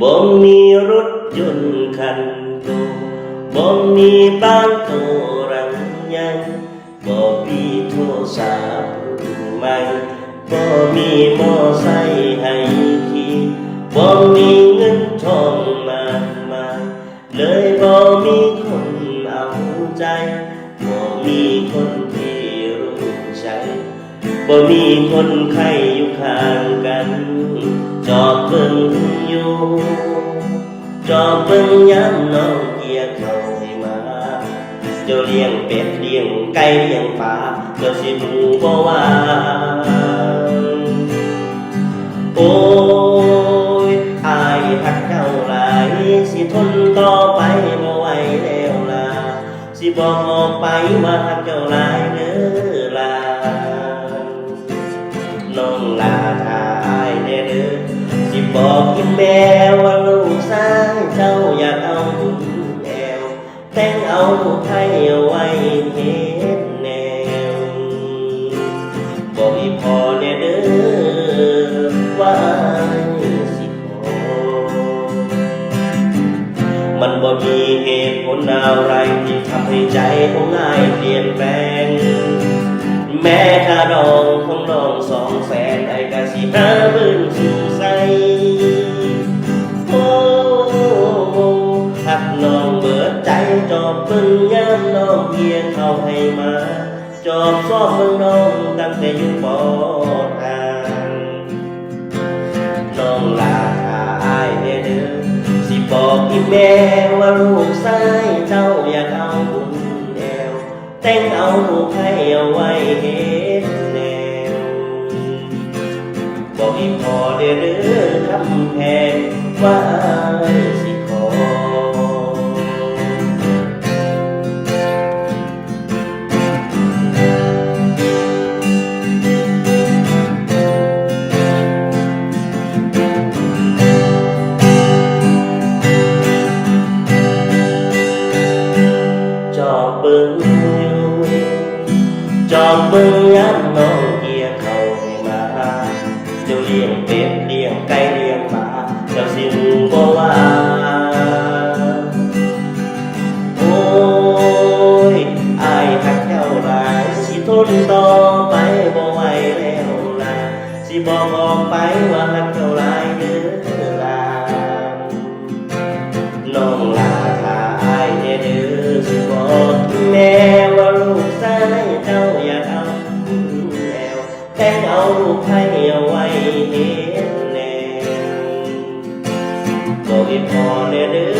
บ่มีรถยนต์คันโตบ่มีบ้านโตรังยังบ่มีโทรศัพท์รุ่นใหม่บ่มีมอไซค์ให้ขี่บ่มีเงินทองมากมายเลยบ่มีคนเอาใจบ่มีคนที่รู้ใจบ่มีคนไข้อยู่ข้างกัน จอบเบิ่งอยู่จอบเบิ่งยามน้องเกียร์เขาให้มาเจ้าเลี้ยงเป็ดเลี้ยงไก่เลี้ยงปลาเจ้าสิรู้บ่ว่าโอ้ยอายหักเจ้าหลายสิทนต่อไปบ่ไหวแล้วล่ะสิบอกออกไปว่าหักเจ้าหลายเด้อล่ะ บอกกินแม่ว่าลูกชายเจ้าอยากเอาแอวแต่งเอาไทยเอาไว้เฮ็ดแนวบอกอีพอแน่เด้อว่าสิขอมันบ่มีเหตุผลอะไรที่ทำให้ใจของนายเปลี่ยนแปลง แม้ถ้าดองของน้องสองแสนไอ้กะสิหาเบิ่งสู จอบซ้อมเบิ่งน้องตั้งแต่อยู่ปอทางน้องลาทายแน่เด้อสิบอกอีแม่ว่าลูกชายเจ้าอยากเอาบุญแนว แต่งเอาลูกให้เอาไว้เฮ็ดแนวบอกอีพอเด้อเด้อคำแพงว่าสิ จอบเบิ่งยามน้องเกียเข้าให้มาเจ้าเลี้ยงเป็ดเลี้ยงไก่เลี้ยงหมาเจ้าสิรู้บ่ว่าโอ้ยอายหักเจ้าหลายสิทนต่อไปบ่ไหวแล้วล่ะสิบอกออกไปว่าหักเจ้าหลายเด้อล่ะน้องลา งเอาไผ่เอาไว้เห็นแนวก็อีพอแน่เด้อ